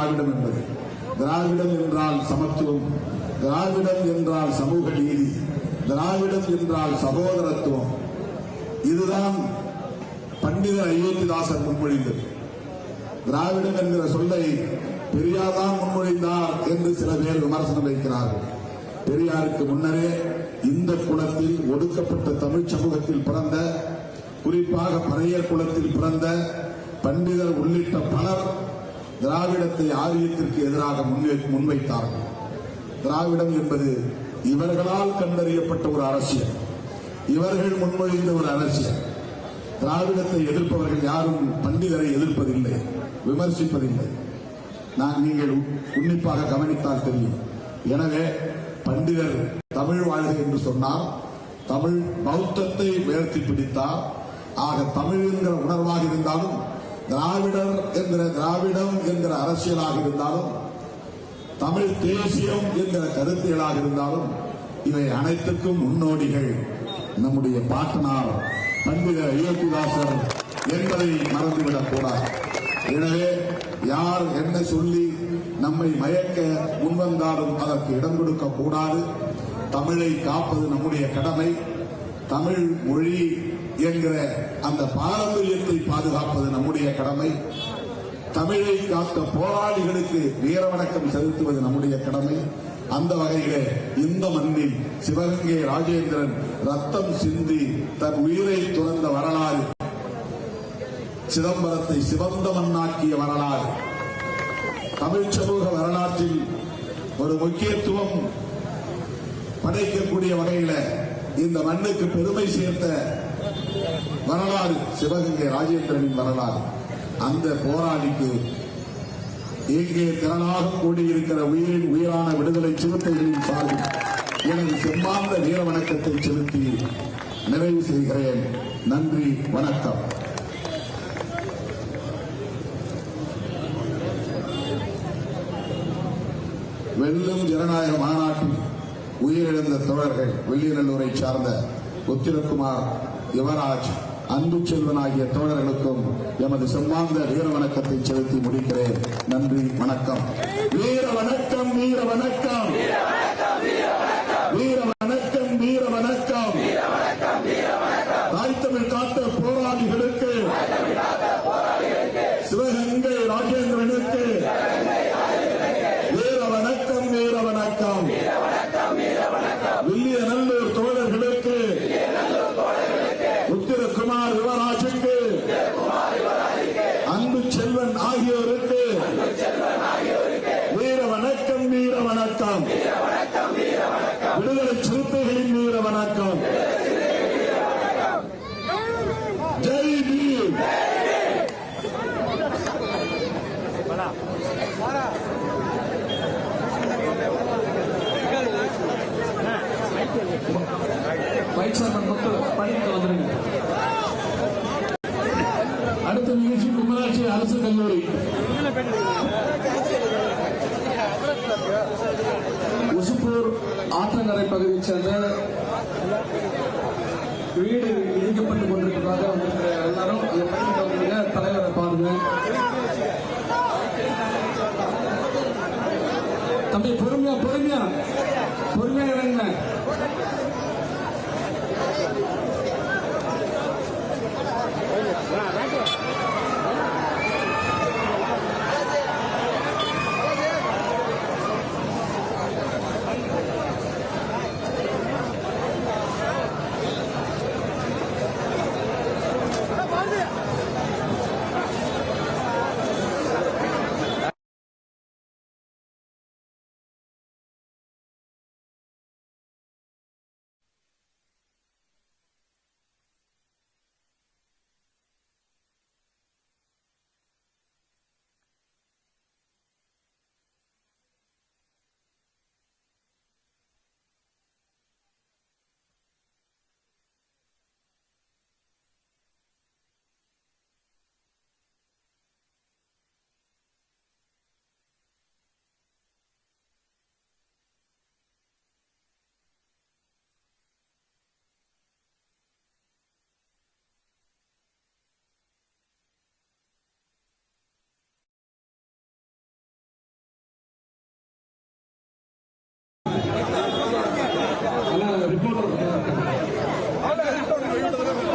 திராவிடம் என்பது. திராவிடம் என்றால் சமத்துவம். திராவிடம் என்றால் சமூக நீதி. திராவிடம் என்றால் சகோதரத்துவம். இதுதான் பண்டிதர் அயோத்திதாசர் முன்மொழிந்தது. திராவிடம் என்கிற சொல்லை பெரியார் தான் முன்மொழிந்தார் என்று சில பேர் விமர்சனம் வைக்கிறார்கள். பெரியாருக்கு முன்னரே இந்த குலத்தில் ஒடுக்கப்பட்ட தமிழ் சமூகத்தில் பிறந்த குறிப்பாக பறையர் குலத்தில் பிறந்த பண்டிதர் உள்ளிட்ட பலர் திராவிடத்தை ஆரியத்திற்கு எதிராக முன்வை- முன்வைத்தார்கள். திராவிடம் என்பது இவர்களால் கண்டறியப்பட்ட ஒரு அரசியல். இவர்கள் முன்மொழிந்த ஒரு அரசியல். திராவிடத்தை எதிர்ப்பவர்கள் யாரும் பண்டிதரை எதிர்ப்பதில்லை விமர்சிப்பதில்லை. நான் நீங்கள் உன்னிப்பாக கவனித்தால் தெரியும். எனவே பண்டிதர் தமிழ் வாழ்க என்று சொன்னார் தமிழ் பௌத்தத்தை உயர்த்தி பிடித்தார் ஆக தமிழ் என்கிற உணர்வாக இருந்தாலும் திராவிடர் என்கிற திராவிடம் என்கிற அரசியலாக இருந்தாலும் தமிழ் தேசியம் என்கிற கருத்துகளாக இருந்தாலும் இவை அனைத்துக்கும் முன்னோடிகள் நம்முடைய பாட்டனார் பண்டித அயோத்திதாசர் என்பதை மறந்துவிடக் கூடாது. எனவே யார் என்ன சொல்லி நம்மை மயக்க முன்வந்தாலும் அதற்கு இடம் கொடுக்க கூடாது. தமிழை காப்பது நம்முடைய கடமை. தமிழ் மொழி என்கிற அந்த பாரம்பரியத்தை பாதுகாப்பது நம்முடைய கடமை. தமிழை காத்த போராளிகளுக்கு வீரவணக்கம் செலுத்துவது நம்முடைய கடமை. அந்த வகையிலே இந்த மண்ணில் சிவகங்கை ராஜேந்திரன் ரத்தம் சிந்தி தன் உயிரை துறந்த வரலாறு சிதம்பரத்தை சிவந்த மண்ணாக்கிய வரலாறு தமிழ் சமூக வரலாற்றில் ஒரு முக்கியத்துவம் படைக்கக்கூடிய வகையில இந்த மண்ணுக்கு பெருமை சேர்த்த வரலாறு சிவகங்கை ராஜேந்திரனின் வரலாறு. அந்த போராளிக்கு இங்கே திரளாக கூடியிருக்கிற உயிரின் உயிரான விடுதலை சிறுத்தைகளின் சார்பில் எனது செம்மாந்த வீர வணக்கத்தை செலுத்தி நிறைவு செய்கிறேன். நன்றி வணக்கம். வெள்ளும் ஜனநாயக மாநாட்டில் உயிரிழந்த தோழர்கள் வெள்ளியநல்லூரை சார்ந்த உத்திரகுமார் யுவராஜ் அன்பு செல்வனாகிய தோழர்களுக்கும் எமது செம்மாந்த வீர வணக்கத்தை செலுத்தி முடிக்கிறேன். நன்றி வணக்கம். வீர வணக்கம் வீர வணக்கம் வீர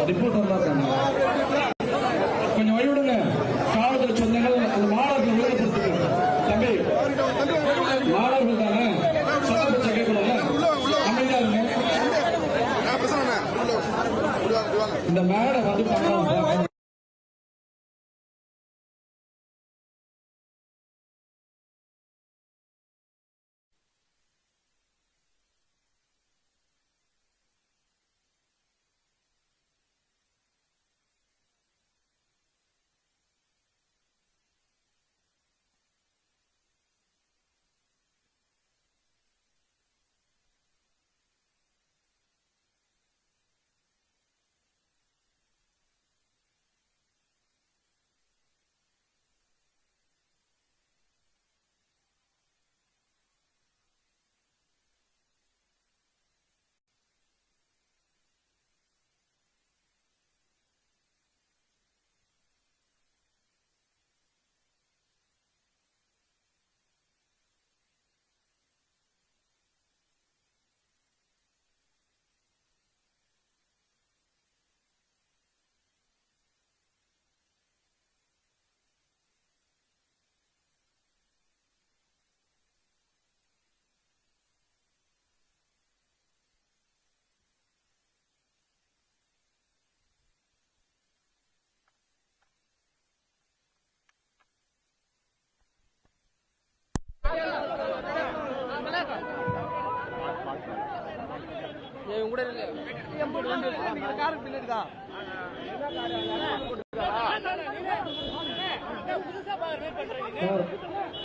रिपोर्ट करना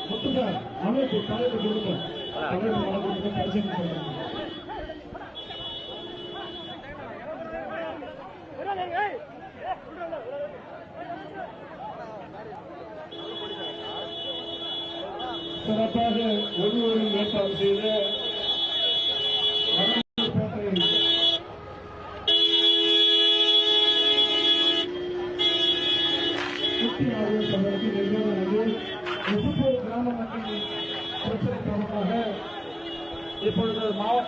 முத்துங்க அமைப்பு தலைவர் கொடுங்க பரிசீலனை சிறப்பாக ஒருவரில் ஏற்பாடு செய்த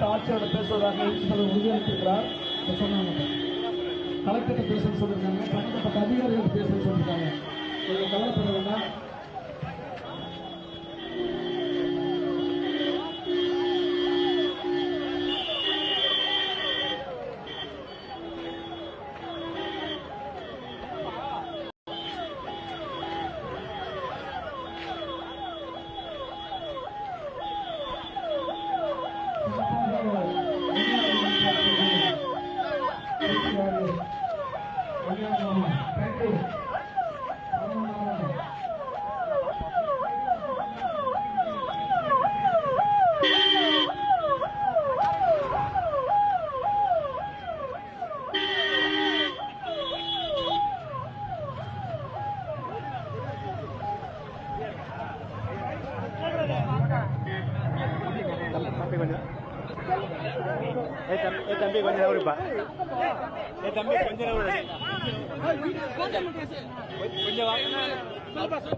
மாவட்ட ஆட்சியாளர் பேசுவதாக சிலர் உறுதியளித்திருக்கிறார் சொன்னாங்க கலெக்டர் பேச சொல்லியிருக்காங்க. சம்பந்தப்பட்ட அதிகாரிகள் பேச சொல்லியிருக்காங்க. கொஞ்சம் கவலைப்பட வேண்டாம். Sampai mana? Él también con la Europa. Él también con la Europa. ¿Cuánto es lo que hace? ¿Cuánto va? ¿Cuánto pasó?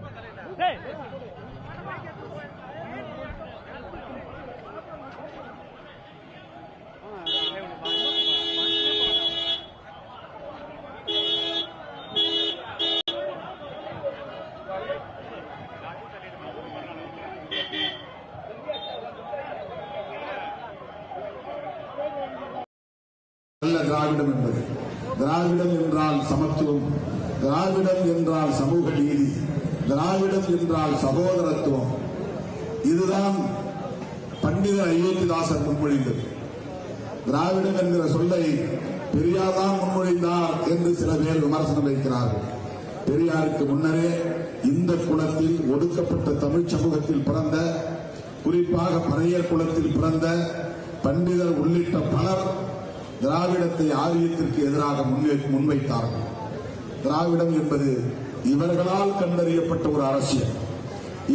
நல்ல திராவிடம் என்பது. திராவிடம் என்றால் சமத்துவம். திராவிடம் என்றால் சமூக நீதி. திராவிடம் என்றால் சகோதரத்துவம். இதுதான் பண்டிதர் அயோத்திதாசர் முன்மொழிந்தது. திராவிடம் என்கிற சொல்லை பெரியார் தான் முன்மொழிந்தார் என்று சில பேர் விமர்சனம் வைக்கிறார்கள். பெரியாருக்கு முன்னரே இந்த குலத்தில் ஒடுக்கப்பட்ட தமிழ் சமூகத்தில் பிறந்த குறிப்பாக பறையர் குலத்தில் பிறந்த பண்டிதர் உள்ளிட்ட பலர் திராவிடத்தை ஆரியத்திற்கு எதிராக முன்வைத்தார்கள். திராவிடம் என்பது இவர்களால் கண்டறியப்பட்ட ஒரு அரசியல்.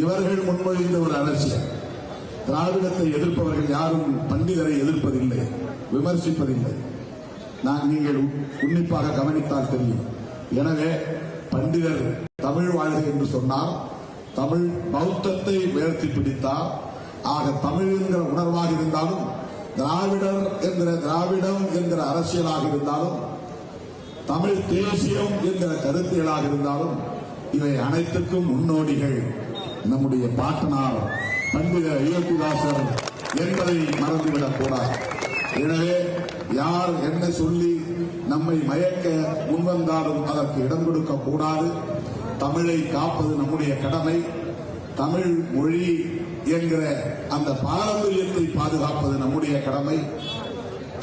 இவர்கள் முன்மொழிந்த ஒரு அரசியல். திராவிடத்தை எதிர்ப்பவர்கள் யாரும் பண்டிதரை எதிர்ப்பதில்லை விமர்சிப்பதில்லை. நான் நீங்கள் உன்னிப்பாக கவனித்தால் தெரியும். எனவே பண்டிதர் தமிழ் வாழ்க என்று சொன்னால் தமிழ் பௌத்தத்தை உயர்த்தி பிடித்தார் ஆக தமிழ் என்கிற உணர்வாக இருந்தாலும் திராவிடர் என்கிற திராவிடம் என்கிற அரசியலாக இருந்தாலும் தமிழ் தேசியம் என்கிற கருத்தியலாக இருந்தாலும் இவை அனைத்துக்கும் முன்னோடிகள் நம்முடைய பாட்டனார் பண்டித இயக்குதாசர் என்பதை மறந்துவிடக் கூடாது. எனவே யார் என்ன சொல்லி நம்மை மயக்க முன்வந்தாலும் அதற்கு இடம் கொடுக்க கூடாது. தமிழை காப்பது நம்முடைய கடமை. தமிழ் மொழி என்கிற அந்த பாரம்பரியத்தை பாதுகாப்பது நம்முடைய கடமை.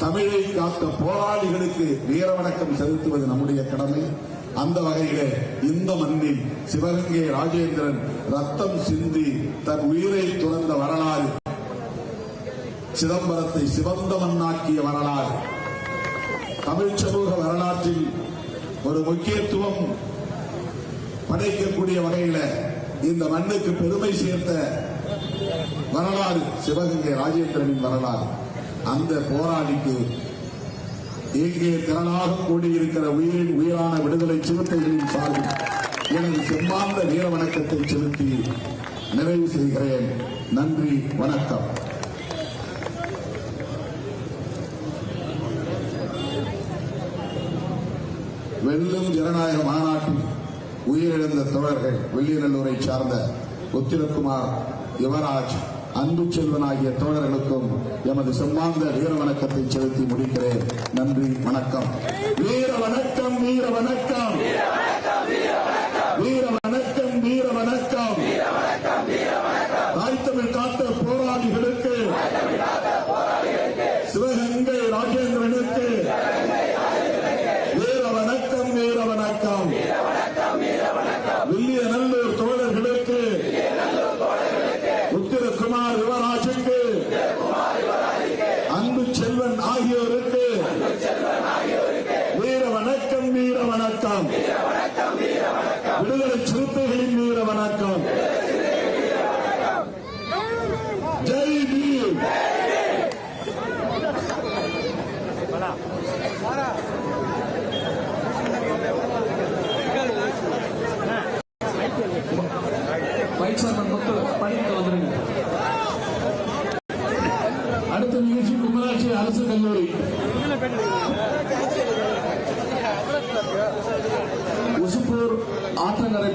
தமிழை காத்த போராளிகளுக்கு வீரவணக்கம் செலுத்துவது நம்முடைய கடமை. அந்த வகையில இந்த மண்ணில் சிவகங்கை ராஜேந்திரன் ரத்தம் சிந்தி தன் உயிரை துறந்த வரலாறு சிதம்பரத்தை சிவந்த மண்ணாக்கிய வரலாறு. தமிழ் சமூக வரலாற்றில் ஒரு முக்கியத்துவம் படைக்கக்கூடிய வகையில இந்த மண்ணுக்கு பெருமை சேர்த்த வரலாறு சிவகங்கை ராஜேந்திரனின் வரலாறு. அந்த போராளிக்கு இங்கே திரளாக கூடியிருக்கிற உயிரின் உயிரான விடுதலை சிறுத்தைகளின் சார்பில் எனது செம்மாந்த வீர வணக்கத்தை செலுத்தி நிறைவு செய்கிறேன். நன்றி வணக்கம். வெள்ளும் ஜனநாயக மாநாட்டில் உயிரிழந்த தோழர்கள் வெள்ளியநல்லூரை சார்ந்த உத்திரகுமார் யுவராஜ் அன்பு செல்வன் ஆகிய தோழர்களுக்கும் எமது சம்மாந்த வீர வணக்கத்தை செலுத்தி முடிக்கிறேன். நன்றி வணக்கம். வீர வணக்கம் வீர வணக்கம் வீர வணக்கம் வீர வணக்கம் தாய் தமிழ் காத்த போராளிகளுக்கு சிவகங்கை ராஜேந்திரனுக்கு வீர வணக்கம் வீர வணக்கம் வில்லிய நல்லூர் தோழர்களுக்கு உத்திரகுமார் யுவராஜுக்கு அன்பு செல்வன் ஆகியோருக்கு வீர வணக்கம் வீர வணக்கம் விடுதலை சிறுத்தைகளின்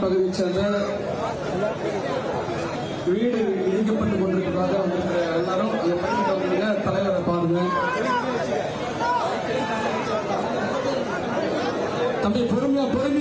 பகுதியைச் சேர்ந்த வீடு இடிக்கப்பட்டு கொண்டிருக்கிறதாக வந்திருக்கிற எல்லாரும். அதை பண்ணிட்டு தலைவரை பாருங்க. தம்பி பொறுமையா பொறுமை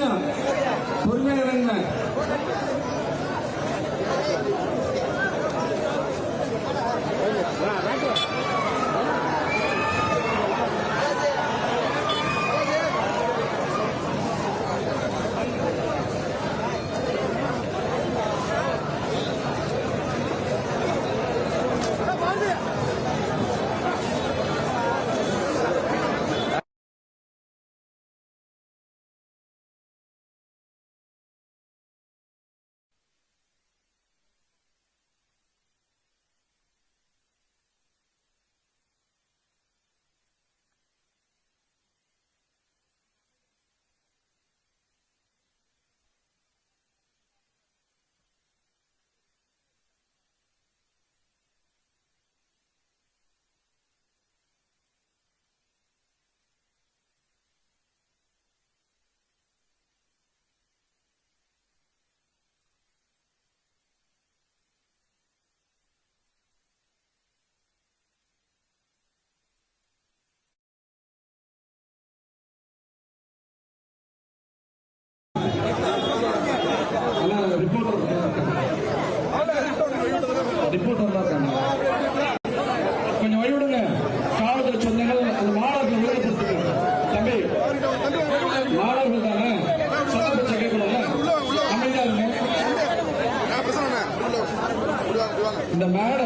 ನಾಡ